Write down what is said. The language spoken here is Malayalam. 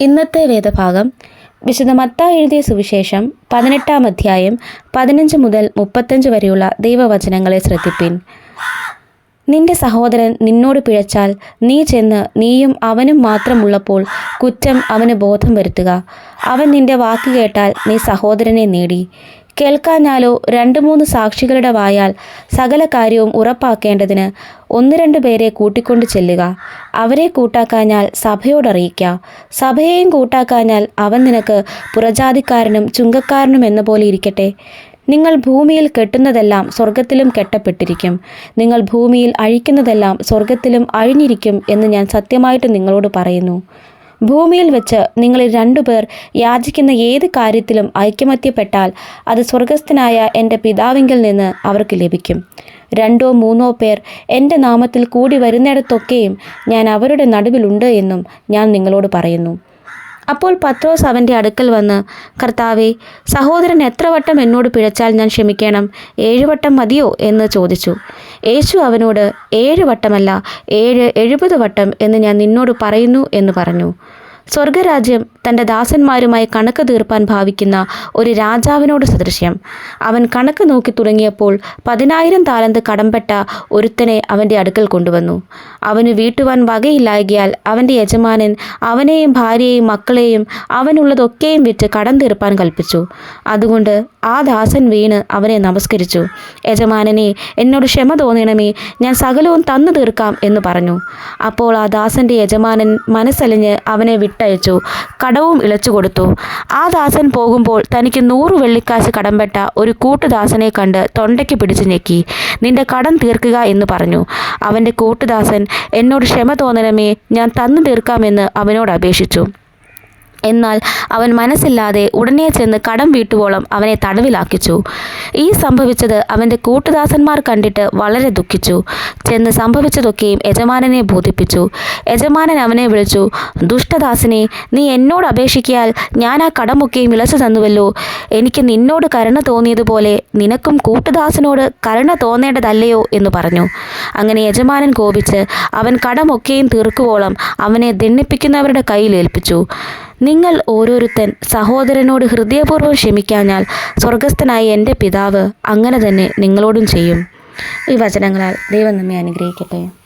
ഇന്നത്തെ വേദഭാഗം വിശുദ്ധ മത്ത എഴുതിയ സുവിശേഷം പതിനെട്ടാം അധ്യായം പതിനഞ്ച് മുതൽ മുപ്പത്തഞ്ച് വരെയുള്ള ദൈവവചനങ്ങളെ ശ്രദ്ധിപ്പിൻ. നിന്റെ സഹോദരൻ നിന്നോട് പിഴച്ചാൽ നീ ചെന്ന് നീയും അവനും മാത്രമുള്ളപ്പോൾ കുറ്റം അവന് ബോധം വരുത്തുക. അവൻ നിന്റെ വാക്ക് കേട്ടാൽ നീ സഹോദരനെ നേടി. കേൾക്കാഞ്ഞാലോ രണ്ട് മൂന്ന് സാക്ഷികളുടെ വായാൽ സകല കാര്യവും ഉറപ്പാക്കേണ്ടതിന് ഒന്ന് രണ്ട് പേരെ കൂട്ടിക്കൊണ്ട് ചെല്ലുക. അവരെ കൂട്ടാക്കാഞ്ഞാൽ സഭയോടറിയിക്കാം സഭയെയും കൂട്ടാക്കാഞ്ഞാൽ അവൻ നിനക്ക് പുറജാതിക്കാരനും ചുങ്കക്കാരനും എന്ന പോലെ ഇരിക്കട്ടെ. നിങ്ങൾ ഭൂമിയിൽ കെട്ടുന്നതെല്ലാം സ്വർഗത്തിലും കെട്ടപ്പെട്ടിരിക്കും. നിങ്ങൾ ഭൂമിയിൽ അഴിക്കുന്നതെല്ലാം സ്വർഗത്തിലും അഴിഞ്ഞിരിക്കും എന്ന് ഞാൻ സത്യമായിട്ട് നിങ്ങളോട് പറയുന്നു. ഭൂമിയിൽ വെച്ച് നിങ്ങളിൽ രണ്ടുപേർ യാചിക്കുന്ന ഏത് കാര്യത്തിലും ഐക്യമത്യപ്പെട്ടാൽ അത് സ്വർഗസ്ഥനായ എന്റെ പിതാവിങ്കിൽ നിന്ന് അവർക്ക് ലഭിക്കും. രണ്ടോ മൂന്നോ പേർ എന്റെ നാമത്തിൽ കൂടി വരുന്നിടത്തൊക്കെയും ഞാൻ അവരുടെ നടുവിലുണ്ട് എന്നും ഞാൻ നിങ്ങളോട് പറയുന്നു. അപ്പോൾ പത്രോസ് അവന്റെ അടുക്കൽ വന്ന് കർത്താവെ സഹോദരൻ എത്ര വട്ടം എന്നോട് പിഴച്ചാൽ ഞാൻ ക്ഷമിക്കണം? ഏഴുവട്ടം മതിയോ? എന്ന് ചോദിച്ചു. യേശു അവനോട് ഏഴ് വട്ടമല്ല ഏഴ് എഴുപത് വട്ടം എന്ന് ഞാൻ നിന്നോട് പറയുന്നു എന്ന് പറഞ്ഞു. സ്വർഗരാജ്യം തന്റെ ദാസന്മാരുമായി കണക്ക് തീർപ്പാൻ ഭാവിക്കുന്ന ഒരു രാജാവിനോട് സദൃശ്യം. അവൻ കണക്ക് നോക്കി തുടങ്ങിയപ്പോൾ പതിനായിരം താലന്ത് കടംപെട്ട ഒരുത്തനെ അവന്റെ അടുക്കൽ കൊണ്ടുവന്നു. അവന് വീട്ടുവാൻ വകയില്ലായകിയാൽ അവന്റെ യജമാനൻ അവനെയും ഭാര്യയെയും മക്കളെയും അവനുള്ളതൊക്കെയും വിറ്റ് കടം തീർപ്പാൻ കൽപ്പിച്ചു. അതുകൊണ്ട് ആ ദാസൻ വീണ് അവനെ നമസ്കരിച്ചു. യജമാനനെ എന്നോട് ക്ഷമ തോന്നണമേ ഞാൻ സകലവും തന്നു തീർക്കാം എന്ന് പറഞ്ഞു. അപ്പോൾ ആ ദാസന്റെ യജമാനൻ മനസ്സലിഞ്ഞ് അവനെ വിട്ടയച്ചു. കടവും ഇളച്ചു കൊടുത്തു. ആ ദാസൻ പോകുമ്പോൾ തനിക്ക് നൂറ് വെള്ളിക്കാശ് കടംപെട്ട ഒരു കൂട്ടുദാസനെ കണ്ട് തൊണ്ടയ്ക്ക് പിടിച്ചു ഞെക്കി. നിന്റെ കടം തീർക്കുക എന്ന് പറഞ്ഞു. അവന്റെ കൂട്ടുദാസൻ എന്നോട് ക്ഷമ തോന്നണമേ ഞാൻ തന്നു തീർക്കാമെന്ന് അവനോട് അപേക്ഷിച്ചു. എന്നാൽ അവൻ മനസ്സില്ലാതെ ഉടനെ ചെന്ന് കടം വീട്ടുവോളം അവനെ തടവിലാക്കിച്ചു. ഈ സംഭവിച്ചത് അവന്റെ കൂട്ടുദാസന്മാർ കണ്ടിട്ട് വളരെ ദുഃഖിച്ചു. ചെന്ന് സംഭവിച്ചതൊക്കെയും യജമാനനെ ബോധിപ്പിച്ചു. യജമാനൻ അവനെ വിളിച്ചു ദുഷ്ടദാസനെ നീ എന്നോട് അപേക്ഷിക്കിയാൽ ഞാൻ ആ കടമൊക്കെയും ഇളച്ചു തന്നുവല്ലോ. എനിക്ക് നിന്നോട് കരുണ തോന്നിയതുപോലെ നിനക്കും കൂട്ടുദാസനോട് കരുണ തോന്നേണ്ടതല്ലയോ? എന്ന് പറഞ്ഞു. അങ്ങനെ യജമാനൻ കോപിച്ച് അവൻ കടമൊക്കെയും തീർക്കുവോളം അവനെ ദണ്ണിപ്പിക്കുന്നവരുടെ കയ്യിൽ ഏൽപ്പിച്ചു. നിങ്ങൾ ഓരോരുത്തൻ സഹോദരനോട് ഹൃദയപൂർവം ക്ഷമിക്കാഞ്ഞാൽ സ്വർഗസ്ഥനായ എന്റെ പിതാവ് അങ്ങനെ തന്നെ നിങ്ങളോടും ചെയ്യും. ഈ വചനങ്ങളാൽ ദൈവം നമ്മെ അനുഗ്രഹിക്കട്ടെ.